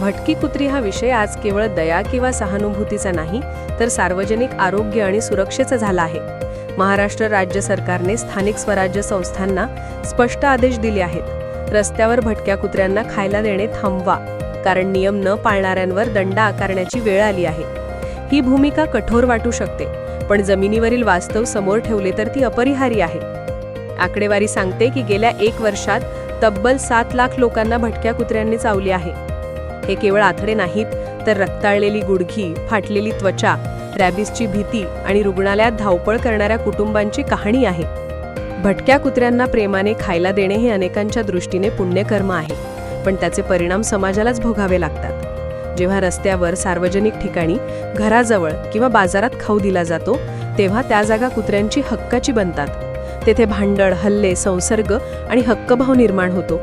भटकी कुत्री हा विषय आज केवळ दया किंवा सहानुभूतीचा नाही तर सार्वजनिक आरोग्य आणि सुरक्षेचा झाला आहे. महाराष्ट्र राज्य सरकारने स्थानिक स्वराज्य संस्थांना स्पष्ट आदेश दिले आहेत. रस्त्यावर भटक्या कुत्र्यांना खायला देणे थांबवा कारण नियम न पाळणाऱ्यांवर दंड आकारण्याची वेळ आली आहे. ही भूमिका कठोर वाटू शकते पण जमिनीवरील वास्तव समोर ठेवले तर ती अपरिहार्य आहे. आकडेवारी सांगते की गेल्या एक वर्षात तब्बल सात लाख लोकांना भटक्या कुत्र्यांनी चावली आहे. हे केवळ आथडे नाहीत तर रक्ताळलेली गुडघी फाटलेली त्वचा रॅबिसची भीती आणि रुग्णालयात धावपळ करणाऱ्या कुटुंबांची कहाणी आहे. भटक्या कुत्र्यांना प्रेमाने खायला देणे हे अनेकांच्या दृष्टीने पुण्यकर्म आहे पण त्याचे परिणाम समाजालाच भोगावे लागतात. जेव्हा रस्त्यावर सार्वजनिक ठिकाणी घराजवळ किंवा बाजारात खाऊ दिला जातो तेव्हा त्या जागा कुत्र्यांची हक्काची बनतात. तेथे भांडण हल्ले संसर्ग आणि हक्कभाव निर्माण होतो.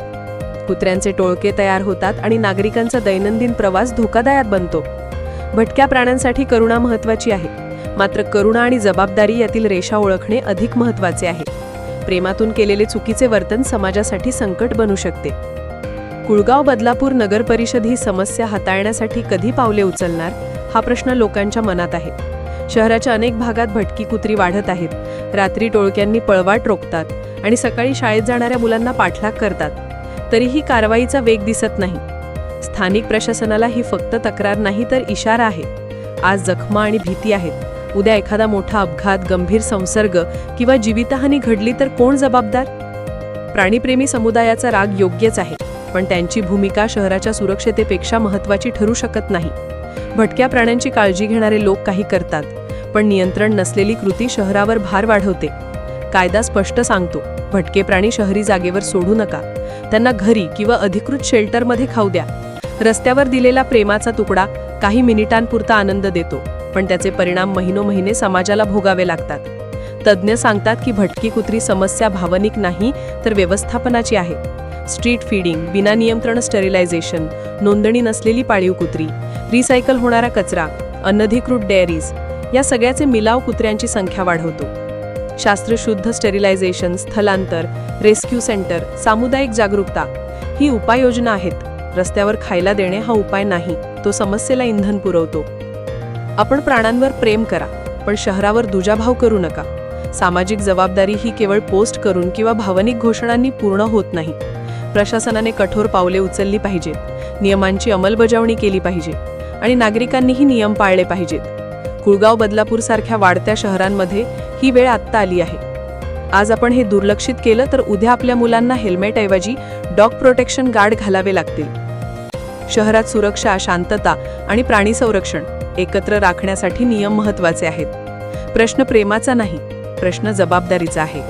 कुत्र्यांचे टोळके तयार होतात आणि नागरिकांचा दैनंदिन प्रवास धोकादायक बनतो. भटक्या प्राण्यांसाठी करुणा महत्वाची आहे. मात्र करुणा आणि जबाबदारी यातील रेषा ओळखणे अधिक महत्त्वाचे आहे. प्रेमातून केलेले चुकीचे वर्तन समाजासाठी संकट बनू शकते. कुळगाव बदलापूर नगर परिषद ही समस्या हाताळण्यासाठी कधी पावले उचलणार? हा प्रश्न लोकांच्या मनात आहे. शहराच्या अनेक भागात भटकी कुत्री वाढत आहेत. रात्री टोळक्यांनी पळवाट रोखतात आणि सकाळी शाळेत जाणाऱ्या मुलांना पाठलाग करतात. तरीही कारवाईचा वेग दिसत नाही. स्थानिक प्रशासनाला ही फक्त तक्रार नाही तर इशारा आहे. आज जखमा आणि भीती आहेत. उद्या एखादा मोठा अपघात गंभीर संसर्ग किंवा जीवितहानी घडली तर कोण जबाबदार? प्राणीप्रेमी समुदायाचा राग योग्यच आहे पण त्यांची भूमिका शहराच्या सुरक्षतेपेक्षा महत्त्वाची ठरू शकत नाही. भटक्या प्राण्यांची काळजी घेणारे लोक काही करतात पण नियंत्रण नसलेली कृती शहरावर भार वाढवते. कायदा स्पष्ट सांगतो. भटके प्राणी शहरी जागेवर सोडू नका. त्यांना घरी किंवा अधिकृत शेल्टरमध्ये खाऊ द्या. रस्त्यावर दिलेला प्रेमाचा तुकडा काही मिनिटांपुरता आनंद देतो पण त्याचे परिणाम महिनो महिने समाजाला भोगावे लागतात. तज्ज्ञ सांगतात की भटकी कुत्री समस्या भावनिक नाही तर व्यवस्थापनाची आहे. स्ट्रीट फीडिंग बिना नियंत्रण स्टेरिलायझेशन नोंदणी नसलेली पाळीव कुत्री रिसायकल होणारा कचरा अनधिकृत डेअरीज या सगळ्याचे मिलाव कुत्र्यांची संख्या वाढवतो. शास्त्रशुद्ध स्टेरिलायझेशन स्थलांतर रेस्क्यू सेंटर सामुदायिक जागरूकता ही उपाययोजना आहेत. रस्त्यावर खायला देणे हा उपाय नाही तो समस्येला इंधन पुरवतो. आपण प्राणांवर प्रेम करा पण शहरावर दुजाभाव करू नका. सामाजिक जबाबदारी ही केवळ पोस्ट करून किंवा भावनिक घोषणांनी पूर्ण होत नाही. प्रशासनाने कठोर पावले उचलली पाहिजेत नियमांची अंमलबजावणी केली पाहिजे आणि नागरिकांनीही नियम पाळले पाहिजेत. कुळगाव बदलापूरसारख्या वाढत्या शहरांमध्ये ही वेळ आत्ता आली आहे. आज आपण हे दुर्लक्षित केलं तर उद्या आपल्या मुलांना हेल्मेटऐवजी डॉग प्रोटेक्शन गार्ड घालावे लागतील. शहरात सुरक्षा शांतता आणि प्राणी संरक्षण एकत्र राखण्यासाठी नियम महत्त्वाचे आहेत. प्रश्न प्रेमाचा नाही प्रश्न जबाबदारीचा आहे.